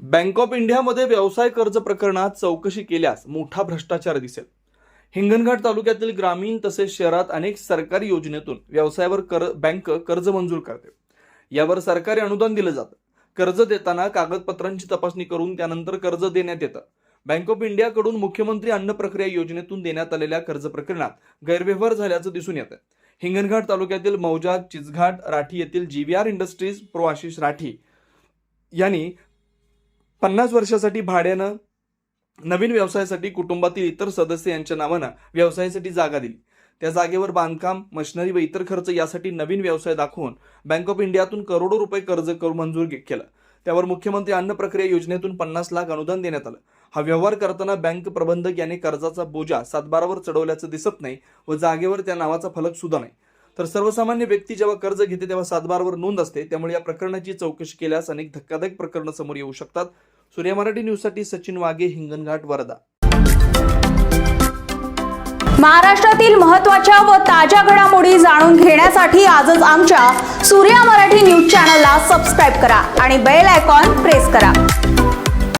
Bank of इंडियामध्ये व्यवसाय कर्ज प्रकरणात चौकशी केल्यास मोठा भ्रष्टाचार दिसेल. हिंगणघाट तालुक्यातील ग्रामीण तसेच शहरात अनेक सरकारी योजनेतून व्यवसायावर कर बँक कर्ज मंजूर करते. यावर सरकारी अनुदान दिलं जातं. कर्ज देताना कागदपत्रांची तपासणी करून त्यानंतर कर्ज देण्यात येतं. बँक ऑफ इंडियाकडून मुख्यमंत्री अन्न प्रक्रिया योजनेतून देण्यात आलेल्या कर्ज प्रकरणात गैरव्यवहार झाल्याचं दिसून येतं. हिंगणघाट तालुक्यातील मौजा चिचघाट राठी येथील G V R industries pro Ashish Rathi यांनी पन्नास वर्षासाठी भाड्यानं नवीन व्यवसायासाठी कुटुंबातील इतर सदस्य यांच्या नावानं व्यवसायासाठी जागा दिली. त्या जागेवर बांधकाम मशिनरी व इतर खर्च यासाठी नवीन व्यवसाय दाखवून बँक ऑफ इंडियातून करोडो रुपये कर्ज करून मंजूर केलं. त्यावर मुख्यमंत्री अन्न प्रक्रिया योजनेतून पन्नास लाख अनुदान देण्यात आलं. हा व्यवहार करताना बँक प्रबंधक याने कर्जाचा बोजा सातबारावर चढवल्याचं दिसत नाही व जागेवर त्या नावाचा फलक सुद्धा नाही. तर सर्वसामान्य व्यक्ती जेव्हा कर्ज घेते तेव्हा सातबारवर नोंद असते. त्यामुळे या प्रकरणाची चौकशी केल्यास अनेक धक्कादायक प्रकरणं समोर येऊ शकतात. सूर्य मराठी न्यूजसाठी सचिन वाघे हिंगणघाट वर्धा. महाराष्ट्रातील महत्त्वाच्या व ताज्या घडामोडी जाणून घेण्यासाठी आजच आमच्या सूर्या मराठी न्यूज चॅनलला सबस्क्राईब करा आणि बेल आयकॉन प्रेस करा.